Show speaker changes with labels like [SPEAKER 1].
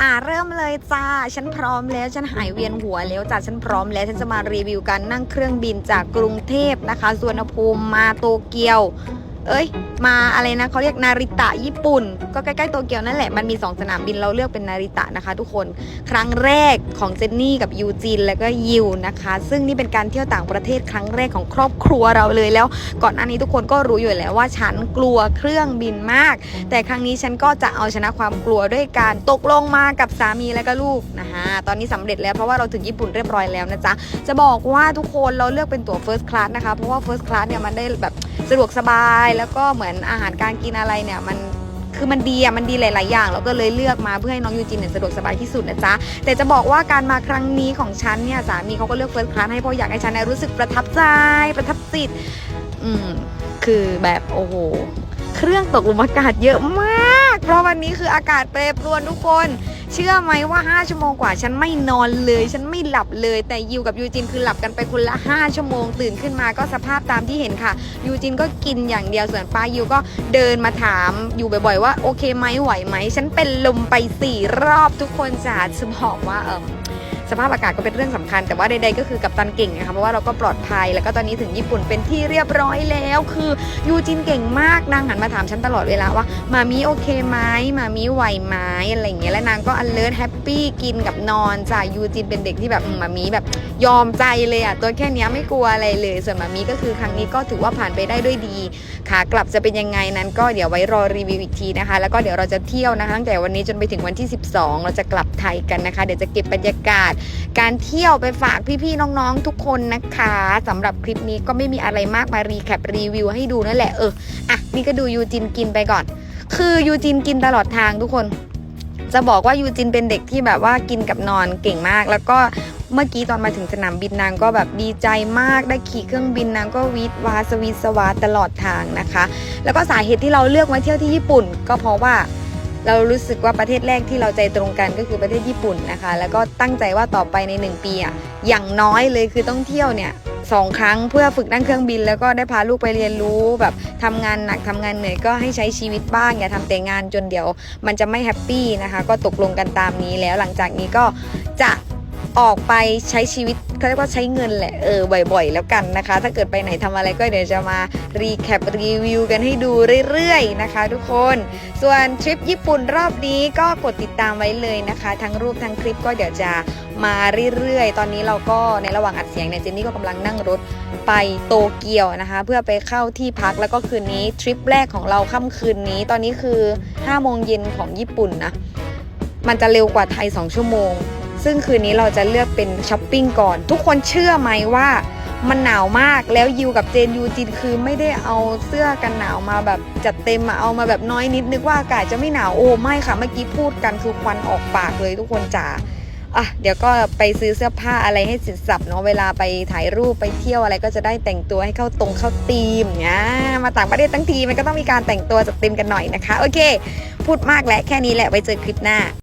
[SPEAKER 1] อ่าเริ่มเลยจ้า ฉันพร้อมแล้วฉันหายเวียนหัวแล้วจ้าฉันพร้อมแล้วฉันจะมารีวิวการนั่งเครื่องบินจากกรุงเทพนะคะสวนภูมิมาโตเกียว เอ้ย มาอะไรนะเขาเรียกนาริตะญี่ปุ่น ก็ใกล้ๆโตเกียวนั่นแหละ มันมี 2 สนามบินเราเลือกเป็นนาริตะนะคะ ทุกคน ครั้งแรกของเจนนี่กับยูจินแล้วก็ยิวนะคะ ซึ่งนี่เป็นการเที่ยวต่างประเทศครั้งแรกของครอบครัวเราเลยแล้ว ก่อนหน้านี้ทุกคนก็รู้อยู่แล้วว่าฉันกลัวเครื่องบินมาก แต่ครั้งนี้ฉันก็จะเอาชนะความกลัวด้วยการตกลงมากับสามีและก็ลูกนะคะตอนนี้สำเร็จแล้วเพราะว่าเราถึงญี่ปุ่นเรียบร้อยแล้วนะจ๊ะจะบอกว่าทุกคนเราเลือกเป็นตั๋ว first class นะคะเพราะว่า first class เนี่ยมันได้แบบ สะดวกสบายแล้วก็เหมือนอาหารการกินอะไรเนี่ยมันคือมันดีอะมันดีหลาย ๆ อย่างเราก็เลยเลือกมาเพื่อให้น้องยูจินเนี่ยสะดวกสบายที่สุดนะจ๊ะแต่จะบอกว่าการมาครั้งนี้ของฉันเนี่ยสามีเขาก็เลือก first class ให้เพราะอยากให้ฉันเนี่ยรู้สึกประทับใจประทับจิตอืมคือแบบโอ้โหเครื่องตกหลุมอากาศเยอะมาก เพราะวันนี้คืออากาศแปรปรวนทุกคน เชื่อไหมว่า 5 ชั่วโมงกว่า ฉันไม่นอนเลย ฉันไม่หลับเลย แต่ยูกับยูจินคือหลับกันไปคนละ 5 ชั่วโมงตื่นขึ้นมาก็สภาพตามที่เห็นค่ะ ยูจินก็กินอย่างเดียวส่วนป้ายูก็เดินมาถามอยู่บ่อยๆว่าโอเคไหมไหวไหม ฉันเป็นลมไป 4 รอบทุกคนจ้าจะบอกว่าเออ สภาพอากาศก็เป็นเรื่องสำคัญ แต่ว่าใดๆก็คือกับตันเก่งนะคะเพราะว่าเราก็ปลอดภัย แล้วก็ตอนนี้ถึงญี่ปุ่นเป็นที่เรียบร้อยแล้ว คือยูจินเก่งมากนางหันมาถามฉันตลอดเวลาว่ามามีโอเคไหมมามีไหวไหมอะไรอย่างเงี้ยและนางก็ alert happy กินกับนอนจ้ะยูจินเป็นเด็กที่แบบมามีแบบยอมใจเลยอะตัวแค่นี้ไม่กลัวอะไรเลย ส่วนมามีก็คือครั้งนี้ก็ถือว่าผ่านไปได้ด้วยดีขากลับจะเป็นยังไงนั้นก็เดี๋ยวไว้รอรีวิวอีกทีนะคะ แล้วก็เดี๋ยวเราจะเที่ยวนะคะตั้งแต่วันนี้จนไปถึงวันที่ 12 เราจะกลับไทยกันนะคะ เดี๋ยวจะเก็บบรรยากาศการเที่ยวไปฝากพี่ๆน้องๆทุกคนนะคะสำหรับคลิปนี้ก็ไม่มีอะไรมากมารีแคปรีวิวให้ดูนั่นแหละเอออะนี่ก็ดูยูจินกินไปก่อน คือยูจินกินตลอดทางทุกคน จะบอกว่ายูจินเป็นเด็กที่แบบว่ากินกับนอนเก่งมาก แล้วก็เมื่อกี้ตอนมาถึงสนามบินนางก็แบบดีใจมากได้ขี่เครื่องบินนางก็วีดวาสวีสวาตลอดทางนะคะ แล้วก็สาเหตุที่เราเลือกมาเที่ยวที่ญี่ปุ่น ก็เพราะว่า เรารู้สึกว่าประเทศแรกที่เราใจตรงกันก็คือประเทศญี่ปุ่นนะคะ แล้วก็ตั้งใจว่าต่อไปในหนึ่งปีอะอย่างน้อยเลยคือต้องเที่ยวเนี่ยสองครั้งเพื่อฝึกนั่งเครื่องบิน แล้วก็ได้พาลูกไปเรียนรู้แบบทำงานหนักทำงานเหนื่อยก็ให้ใช้ชีวิตบ้างอย่าทำแต่งานจนเดี๋ยว มันจะไม่แฮปปี้นะคะ ก็ตกลงกันตามนี้แล้วหลังจากนี้ก็จะ ออกไปใช้ชีวิตเขาเรียกว่าใช้เงินแหละเออบ่อยๆ แล้วกันนะคะ ถ้าเกิดไปไหนทำอะไรก็เดี๋ยวจะมารีแคปรีวิวกันให้ดูเรื่อยๆนะคะ ทุกคนส่วนทริปญี่ปุ่นรอบนี้ก็กดติดตามไว้เลยนะคะ ทั้งรูปทั้งคลิปก็เดี๋ยวจะมาเรื่อยๆ ตอนนี้เราก็ในระหว่างอัดเสียงเนี่ยเจนนี่ก็กำลังนั่งรถไปโตเกียวนะคะ เพื่อไปเข้าที่พักแล้วก็คืนนี้ทริปแรกของเราค่ำคืนนี้ ตอนนี้คือ5โมงเย็นของญี่ปุ่นนะมันจะเร็วกว่าไทย 2 ชั่วโมง ซึ่งคืนนี้เราจะเลือกเป็นช้อปปิ้งก่อน ทุกคนเชื่อไหมว่ามันหนาวมากแล้วยูกับเจนยูจินคือไม่ได้เอาเสื้อกันหนาวมาแบบจัดเต็มมาเอามาแบบน้อยนิดนึกว่าอากาศจะไม่หนาวโอ้ไม่ค่ะเมื่อกี้พูดกันคือควันออกปากเลยทุกคนจ๋าอะเดี๋ยวก็ไปซื้อเสื้อผ้าอะไรให้สินสับเนาะเวลาไปถ่ายรูปไปเที่ยวอะไรก็จะได้แต่งตัวให้เข้าตรงเข้าธีมเนี่ยมาต่างประเทศทั้งทีมันก็ต้องมีการแต่งตัวจัดเต็มกันหน่อยนะคะ โอเค พูดมากและแค่นี้แหละไว้เจอคลิปหน้า